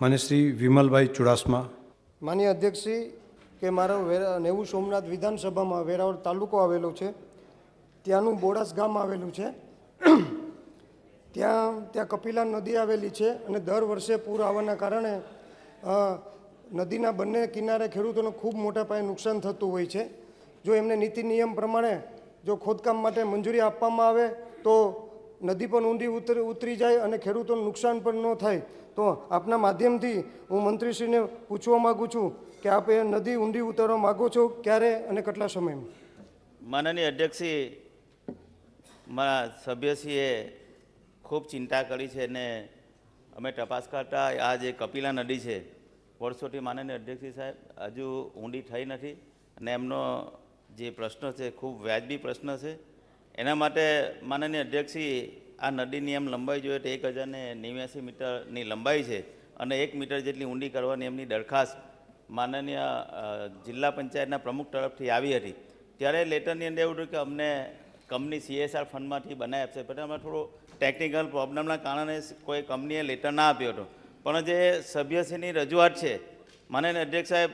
માન્ય શ્રી વિમલભાઈ ચુડાસમા. માન્ય અધ્યક્ષશ્રી કે મારો નેવું સોમનાથ વિધાનસભામાં વેરાવળ તાલુકો આવેલો છે. ત્યાંનું બોડાસ ગામ આવેલું છે. ત્યાં ત્યાં કપિલા નદી આવેલી છે અને દર વર્ષે પૂર આવવાના કારણે નદીના બંને કિનારે ખેડૂતોને ખૂબ મોટા પાયે નુકસાન થતું હોય છે. જો એમને નીતિ નિયમ પ્રમાણે જો ખોદકામ માટે મંજૂરી આપવામાં આવે તો નદી પણ ઊંડી ઉતરી ઉતરી જાય અને ખેડૂતોને નુકસાન પણ ન થાય, તો આપના માધ્યમથી હું મંત્રીશ્રીને પૂછવા માગું છું કે આપ એ નદી ઊંડી ઉતારવા માગો છો ક્યારે અને કેટલા સમયમાં? માનનીય અધ્યક્ષી, મારા સભ્યશ્રીએ ખૂબ ચિંતા કરી છે અને અમે તપાસ કરતા આ જે કપિલા નદી છે, વર્ષોથી માનનીય અધ્યક્ષી સાહેબ હજુ ઊંડી થઈ નથી અને એમનો જે પ્રશ્ન છે, ખૂબ વ્યાજબી પ્રશ્ન છે. એના માટે માનનીય અધ્યક્ષી, આ નદીની એમ લંબાઈ જોઈએ તો એક હજારને નેવ્યાસી મીટરની લંબાઈ છે અને એક મીટર જેટલી ઊંડી કરવાની એમની દરખાસ્ત માનનીય જિલ્લા પંચાયતના પ્રમુખ તરફથી આવી હતી. ત્યારે લેટરની અંદર એવું હતું કે અમને કંપની સીએસઆર ફંડમાંથી બનાવી આપશે. પણ અમે થોડો ટેકનિકલ પ્રોબ્લેમના કારણે કોઈ કંપનીએ લેટર ના આપ્યો હતો. પણ જે સભ્યશ્રીની રજૂઆત છે, માનનીય અધ્યક્ષ સાહેબ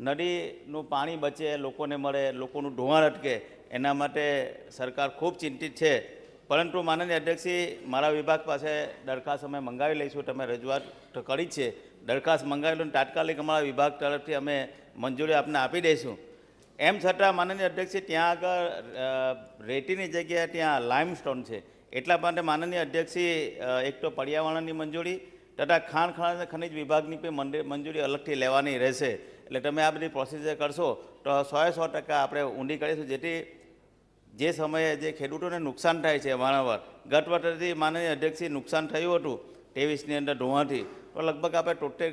નદીનું પાણી બચે, લોકોને મળે, લોકોનું ધોવાણ અટકે, એના માટે સરકાર ખૂબ ચિંતિત છે. પરંતુ માનનીય અધ્યક્ષી, મારા વિભાગ પાસે દરખાસ્ત અમે મંગાવી લઈશું, તમે રજૂઆત કરી છે. દરખાસ્ત મંગાવેલું તાત્કાલિક અમારા વિભાગ તરફથી અમે મંજૂરી આપને આપી દઈશું. એમ છતાં માનનીય અધ્યક્ષી, ત્યાં આગળ રેતીની જગ્યાએ ત્યાં લાઇમસ્ટોન છે. એટલા માટે માનનીય અધ્યક્ષી એક તો પર્યાવરણની મંજૂરી તથા ખાણ ખનિજ ખનિજ વિભાગની પણ મંજૂરી અલગથી લેવાની રહેશે. એટલે તમે આ બધી પ્રોસીજર કરશો, તો સોએ સો ટકા આપણે ઊંડી કરીશું, જેથી જે સમયે જે ખેડૂતોને નુકસાન થાય છે વારંવાર ગત વર્ષથી માનનીય અધ્યક્ષથી નુકસાન થયું હતું ત્રેવીસની અંદર ધોવાથી તો લગભગ આપણે તોતેર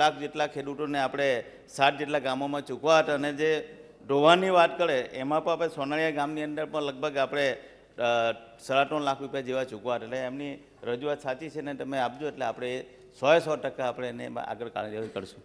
લાખ જેટલા ખેડૂતોને આપણે સાત જેટલા ગામોમાં ચૂકવા હતા, અને જે ધોવાની વાત કરે, એમાં પણ આપણે સોનાળિયા ગામની અંદર પણ લગભગ આપણે સાડા ત્રણ લાખ રૂપિયા જેવા ચૂકવા એટલે એમની રજૂઆત સાચી છે ને તમે આપજો, એટલે આપણે સોએ સો ટકા આપણે એને આગળ કાર્યવાહી કરશું.